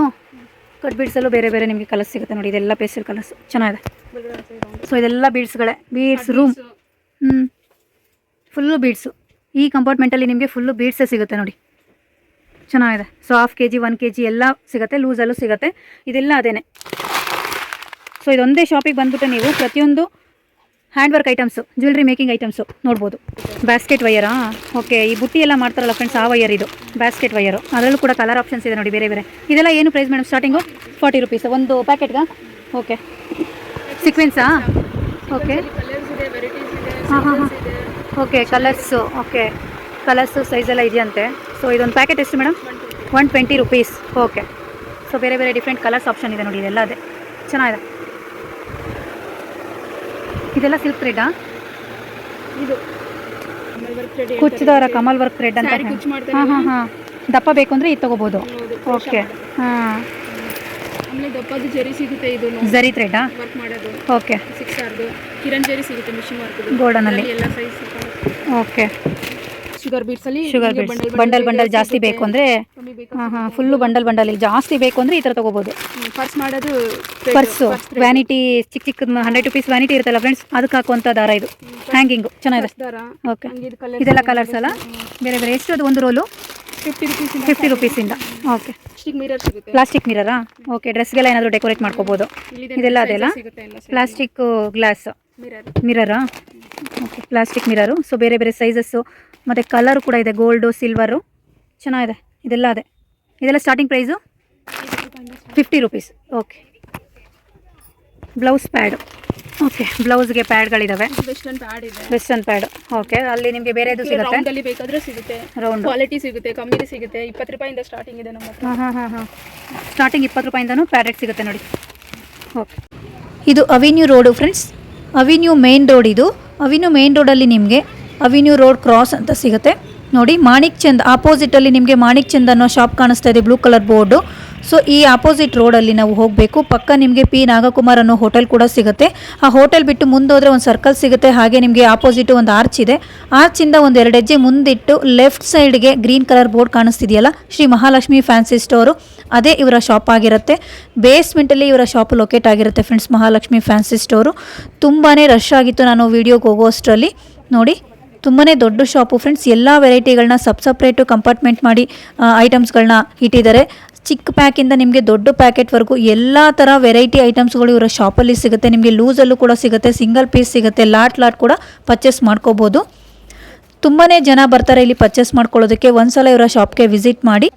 ಕಟ್ ಬೀಡ್ಸಲ್ಲೂ ಬೇರೆ ಬೇರೆ ನಿಮಗೆ ಕಲರ್ಸ್ ಸಿಗುತ್ತೆ ನೋಡಿ ಇದೆಲ್ಲ ಪೇಸ್ಟಲ್ ಕಲರ್ಸ್ ಚೆನ್ನಾಗಿದೆ. ಸೊ ಇದೆಲ್ಲ ಬೀಡ್ಸ್ಗಳೇ ಬೀಡ್ಸ್ ರೂಮ್ ಹ್ಞೂ ಫುಲ್ಲು ಬೀಡ್ಸು ಈ ಕಂಪಾರ್ಟ್ಮೆಂಟಲ್ಲಿ ನಿಮಗೆ ಫುಲ್ಲು ಬೀಡ್ಸೇ ಸಿಗುತ್ತೆ ನೋಡಿ. ಚೆನ್ನಾಗಿದೆ. So half K G one K G ಎಲ್ಲ ಸಿಗುತ್ತೆ. ಲೂಸಲ್ಲೂ ಸಿಗುತ್ತೆ. ಇದೆಲ್ಲ ಅದೇನೆ. ಸೊ ಇದೊಂದೇ ಶಾಪಿಗೆ ಬಂದ್ಬಿಟ್ಟು ನೀವು ಪ್ರತಿಯೊಂದು hand work items jewellery making items ನೋಡ್ಬೋದು ಬ್ಯಾಸ್ಕೆಟ್ ವೈಯರಾ ಓಕೆ ಈ ಬುಟ್ಟಿ ಎಲ್ಲ ಮಾಡ್ತಾರಲ್ಲ ಫ್ರೆಂಡ್ಸ್ ಆ ವೈಯರ್ ಇದು. ಬ್ಯಾಸ್ಕೆಟ್ ವೈಯರು ಅದರಲ್ಲೂ ಕೂಡ ಕಲರ್ ಆಪ್ಷನ್ಸ್ ಇದೆ ನೋಡಿ ಬೇರೆ ಬೇರೆ. ಇದೆಲ್ಲ ಏನು price madam starting forty rupees ಒಂದು ಪ್ಯಾಕೆಟ್ಗಾ ಓಕೆ ಸೀಕ್ವೆನ್ಸಾ ಓಕೆ ಹಾಂ ಹಾಂ ಹಾಂ okay colours okay colours size ಎಲ್ಲ ಇದೆಯಂತೆ. ಸೊ ಇದೊಂದು ಪ್ಯಾಕೆಟ್ ಎಷ್ಟು madam one twenty rupees okay so ಬೇರೆ ಬೇರೆ ಡಿಫ್ರೆಂಟ್ ಕಲರ್ಸ್ ಆಪ್ಷನ್ ಇದೆ ನೋಡಿ ಇದೆಲ್ಲ ಅದೇ. ಚೆನ್ನಾಗಿದೆ. ಇದೆಲ್ಲ ಸಿಲ್ಕ್ ಥ್ರೆಡ್ಡಾ ಇದು. ಕುಚ್ಚಿದವರ ಕುಚ್ಚದವರ ಕಮಲ್ ವರ್ಕ್ ಥ್ರೆಡ್ ಅಂತ ಹಾಂ ಹಾಂ ಹಾಂ. ದಪ್ಪ ಬೇಕು ಅಂದರೆ ಇದು ತೊಗೋಬೋದು. ಓಕೆ ಹಾಂ. ಆಮೇಲೆ ದಪ್ಪದು ಜರಿ ಸಿಗುತ್ತೆ ಇದು ಜರಿ ಥ್ರೆಡ್ಡಾ ವರ್ಕ್ ಮಾಡೋದು. ಓಕೆ ಸಿಕ್ಸ್ ಆರ್ದು. ಕಿರಣ್ ಜರಿ ಸಿಗುತ್ತೆ ಮಿಷಿನ್ ವರ್ಕ್ ಗೋಲ್ಡನಲ್ಲಿ ಎಲ್ಲ ಸೈಜ್ ಓಕೆ ಶುಗರ್ ಬೀಟ್ಸ್ ಅಲ್ಲಿ ಶುಗರ್ ಬೀಟ್ಸ್ ಬಂಡಲ್ ಬಂಡಲ್ ಜಾಸ್ತಿ ಬೇಕು ಅಂದ್ರೆ ಫುಲ್ಲು ಬಂಡಲ್ ಬಂಡಲ್ ಜಾಸ್ತಿ ಬೇಕು ಅಂದ್ರೆ ಈ ತರ ತಗೋಬಹುದು ಪರ್ಸ್ ಮಾಡೋದು ಪರ್ಸು ವ್ಯಾನಿಟಿ ಚಿಕ್ಕ ಚಿಕ್ಕ ಹಂಡ್ರೆಡ್ ರುಪೀಸ್ ವ್ಯಾನಿಟಿ ಇರುತ್ತಲ್ಲ ಫ್ರೆಂಡ್ಸ್ ಅದಕ್ಕೆ ಹಾಕುವಂತ ದಾರ ಇದು. ಹ್ಯಾಂಗಿಂಗ್ ಚೆನ್ನಾಗಿದೆ. ಓಕೆ ಇದೆಲ್ಲ ಕಲರ್ಸ್ ಅಲ್ಲ? ಬೇರೆ ಬೇರೆ. ಎಷ್ಟು ಅದು ಒಂದು ರೋಲು ಫಿಫ್ಟಿ ರುಪೀಸ್ ಫಿಫ್ಟಿ ರುಪೀಸಿಂದ ಓಕೆ ಪ್ಲಾಸ್ಟಿಕ್ ಮಿರರ್ ಸಿಗುತ್ತೆ. ಪ್ಲಾಸ್ಟಿಕ್ ಮಿರರಾ ಓಕೆ ಡ್ರೆಸ್ಗೆಲ್ಲ ಏನಾದರೂ ಡೆಕೋರೇಟ್ ಮಾಡ್ಕೋಬೋದು. ಇದೆಲ್ಲ ಅದೆಲ್ಲ? ಪ್ಲಾಸ್ಟಿಕ್ ಗ್ಲಾಸ್ ಮಿರರ್ ಮಿರರಾ ಓಕೆ ಪ್ಲಾಸ್ಟಿಕ್ ಮಿರರು ಸೊ ಬೇರೆ ಬೇರೆ ಸೈಜಸ್ಸು ಮತ್ತು ಕಲರ್ ಕೂಡ ಇದೆ. ಗೋಲ್ಡು ಸಿಲ್ವರು ಚೆನ್ನಾಗಿದೆ. ಇದೆಲ್ಲ ಅದೇ. ಇದೆಲ್ಲ starting price fifty rupees okay blouse pad okay ಬ್ಲೌಸ್ಗೆ ಪ್ಯಾಡ್ಗಳಿದಾವೆ? ವೆಸ್ಟರ್ನ್ ಪ್ಯಾಡ್ ಇದೆ. ವೆಸ್ಟರ್ನ್ ಪ್ಯಾಡ್ ಓಕೆ ಅಲ್ಲಿ ನಿಮಗೆ ಬೇರೆ ಸಿಗುತ್ತೆ? ಅಲ್ಲಿ ಬೇಕಾದ್ರೆ ಸಿಗುತ್ತೆ. ರೌಂಡ್ ಕ್ವಾಲಿಟಿ ಸಿಗುತ್ತೆ ಕಮ್ಮಿ ಸಿಗುತ್ತೆ. ಇಪ್ಪತ್ತು ರೂಪಾಯಿಂದ ಸ್ಟಾರ್ಟಿಂಗ್ ಇದೆ ನಮ್ಮ ಹತ್ರ. ಹಾಂ ಹಾಂ ಹಾಂ ಹಾಂ. ಸ್ಟಾರ್ಟಿಂಗ್ ಇಪ್ಪತ್ತು ರೂಪಾಯಿಂದನೂ ಪ್ಯಾಡೆಟ್ ಸಿಗುತ್ತೆ ನೋಡಿ. ಓಕೆ. ಇದು avenue road friends avenue main road ಇದು. ಅವಿನ್ಯೂ ಮೇನ್ ರೋಡಲ್ಲಿ ನಿಮಗೆ ಅವಿನ್ಯೂ ರೋಡ್ ಕ್ರಾಸ್ ಅಂತ ಸಿಗುತ್ತೆ. ನೋಡಿ ಮಾಣಿಕ್ ಚಂದ್ ಆಪೋಸಿಟಲ್ಲಿ ನಿಮಗೆ ಮಾಣಿಕ್ ಚಂದ್ ಅನ್ನೋ ಶಾಪ್ ಕಾಣಿಸ್ತಾ ಇದೆ ಬ್ಲೂ ಕಲರ್ ಬೋರ್ಡು ಸೊ ಈ ಆಪೋಸಿಟ್ ರೋಡಲ್ಲಿ ನಾವು ಹೋಗಬೇಕು. ಪಕ್ಕ ನಿಮಗೆ ಪಿ ನಾಗಕುಮಾರ್ ಅನ್ನೋ ಹೋಟೆಲ್ ಕೂಡ ಸಿಗುತ್ತೆ. ಆ ಹೋಟೆಲ್ ಬಿಟ್ಟು ಮುಂದೋದ್ರೆ ಒಂದು ಸರ್ಕಲ್ ಸಿಗುತ್ತೆ. ಹಾಗೆ ನಿಮಗೆ ಆಪೋಸಿಟ್ ಒಂದು ಆರ್ಚ್ ಇದೆ. ಆರ್ಚಿಂದ ಒಂದು ಎರಡು ಹೆಜ್ಜೆ ಮುಂದಿಟ್ಟು ಲೆಫ್ಟ್ ಸೈಡ್ಗೆ ಗ್ರೀನ್ ಕಲರ್ ಬೋರ್ಡ್ ಕಾಣಿಸ್ತಿದೆಯಲ್ಲ? ಶ್ರೀ ಮಹಾಲಕ್ಷ್ಮಿ ಫ್ಯಾನ್ಸಿ ಸ್ಟೋರು ಅದೇ ಇವರ ಶಾಪ್ ಆಗಿರುತ್ತೆ. ಬೇಸ್ಮೆಂಟಲ್ಲಿ ಇವರ ಶಾಪ್ ಲೊಕೇಟ್ ಆಗಿರುತ್ತೆ ಫ್ರೆಂಡ್ಸ್ ಮಹಾಲಕ್ಷ್ಮಿ ಫ್ಯಾನ್ಸಿ ಸ್ಟೋರು ತುಂಬಾ ರಶ್ ಆಗಿತ್ತು ನಾನು ವೀಡಿಯೋಗೆ ಹೋಗೋಷ್ಟರಲ್ಲಿ. ನೋಡಿ ತುಂಬಾ ದೊಡ್ಡ ಶಾಪು ಫ್ರೆಂಡ್ಸ್ ಎಲ್ಲ ವೆರೈಟಿಗಳನ್ನ ಸಬ್ ಸಪ್ರೇಟು ಕಂಪಾರ್ಟ್ಮೆಂಟ್ ಮಾಡಿ ಐಟಮ್ಸ್ಗಳನ್ನ ಇಟ್ಟಿದ್ದಾರೆ. ಚಿಕ್ಕ ಪ್ಯಾಕಿಂದ ನಿಮಗೆ ದೊಡ್ಡ ಪ್ಯಾಕೆಟ್ವರೆಗೂ ಎಲ್ಲ ಥರ ವೆರೈಟಿ ಐಟಮ್ಸ್ಗಳು ಇವರ ಶಾಪಲ್ಲಿ ಸಿಗುತ್ತೆ. ನಿಮಗೆ ಲೂಸಲ್ಲೂ ಕೂಡ ಸಿಗುತ್ತೆ ಸಿಂಗಲ್ ಪೀಸ್ ಸಿಗುತ್ತೆ ಲಾಟ್ ಲಾಟ್ ಕೂಡ ಪರ್ಚೇಸ್ ಮಾಡ್ಕೋಬೋದು. ತುಂಬಾ ಜನ ಬರ್ತಾರೆ ಇಲ್ಲಿ ಪರ್ಚೇಸ್ ಮಾಡ್ಕೊಳ್ಳೋದಕ್ಕೆ. ಒಂದ್ಸಲ ಇವರ ಶಾಪ್ಗೆ ವಿಸಿಟ್ ಮಾಡಿ.